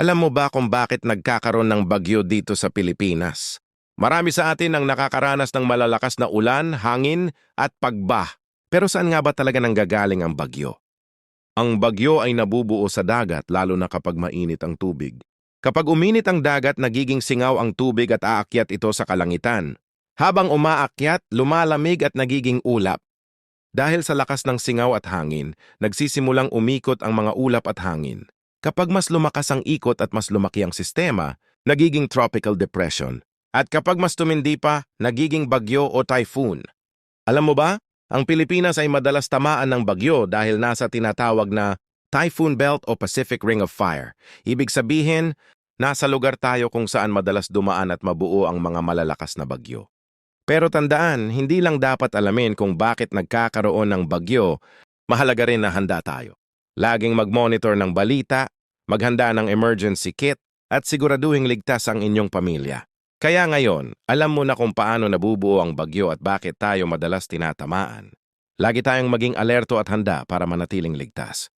Alam mo ba kung bakit nagkakaroon ng bagyo dito sa Pilipinas? Marami sa atin ang nakakaranas ng malalakas na ulan, hangin at pagbah. Pero saan nga ba talaga nanggagaling ang bagyo? Ang bagyo ay nabubuo sa dagat lalo na kapag mainit ang tubig. Kapag uminit ang dagat, nagiging singaw ang tubig at aakyat ito sa kalangitan. Habang umaakyat, lumalamig at nagiging ulap. Dahil sa lakas ng singaw at hangin, nagsisimulang umikot ang mga ulap at hangin. Kapag mas lumakas ang ikot at mas lumaki ang sistema, nagiging tropical depression. At kapag mas tumindi pa, nagiging bagyo o typhoon. Alam mo ba, ang Pilipinas ay madalas tamaan ng bagyo dahil nasa tinatawag na Typhoon Belt o Pacific Ring of Fire. Ibig sabihin, nasa lugar tayo kung saan madalas dumaan at mabuo ang mga malalakas na bagyo. Pero tandaan, hindi lang dapat alamin kung bakit nagkakaroon ng bagyo, mahalaga rin na handa tayo. Laging mag-monitor ng balita, maghanda ng emergency kit, at siguraduhing ligtas ang inyong pamilya. Kaya ngayon, alam mo na kung paano nabubuo ang bagyo at bakit tayo madalas tinatamaan. Lagi tayong maging alerto at handa para manatiling ligtas.